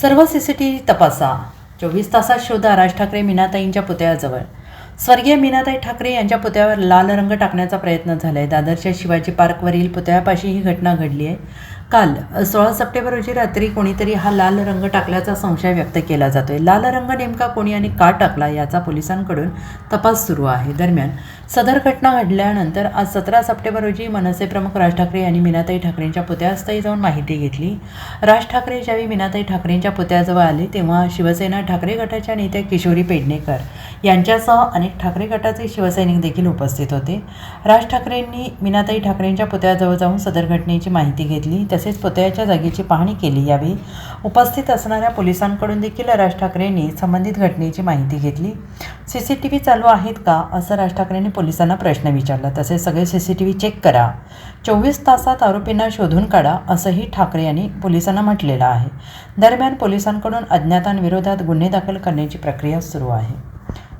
सर्व C C T V तपासा. चोवीस तासात शोधा राज ठाकरे मीनाताईंच्या पुतळ्याजवळ. स्वर्गीय मीनाताई ठाकरे यांच्या पुतळ्यावर लाल रंग टाकण्याचा प्रयत्न झाला आहे दादरच्या शिवाजी पार्कवरील पुतळ्यापाशी ही घटना घडली आहे काल सोळा सप्टेंबर रोजी रात्री कोणीतरी हा लाल रंग टाकल्याचा संशय व्यक्त केला जातोय. लाल रंग नेमका कोणी आणि का टाकला याचा पोलिसांकडून तपास सुरू आहे. दरम्यान सदर घटना घडल्यानंतर आज सतरा सप्टेंबर रोजी मनसे प्रमुख राज ठाकरे यांनी मीनाताई ठाकरेंच्या पुतळ्यास्थळी जाऊन माहिती घेतली. राज ठाकरे ज्यावेळी मीनाताई ठाकरेंच्या पुतळ्याजवळ आले तेव्हा शिवसेना ठाकरे गटाच्या नेत्या किशोरी पेडणेकर यांच्यासह अनेक ठाकरे गटाचे शिवसैनिक देखील उपस्थित होते. राज ठाकरेंनी मीनाताई ठाकरेंच्या पुतळ्याजवळ जाऊन सदर घटनेची माहिती घेतली. तसेच पुतळ्याच्या जागेची पाहणी केली यावेळी उपस्थित असणाऱ्या पोलिसांकडून देखील राज ठाकरेंनी संबंधित घटनेची माहिती घेतली. सी सी टी व्ही चालू आहेत का? असं राज ठाकरेंनी पोलिसांना प्रश्न विचारला. तसेच सगळे C C T V check करा. चोवीस तासात आरोपींना शोधून काढा असंही ठाकरे यांनी पोलिसांना म्हटलेलं आहे. दरम्यान पोलिसांकडून अज्ञातांविरोधात गुन्हे दाखल करण्याची प्रक्रिया सुरू आहे.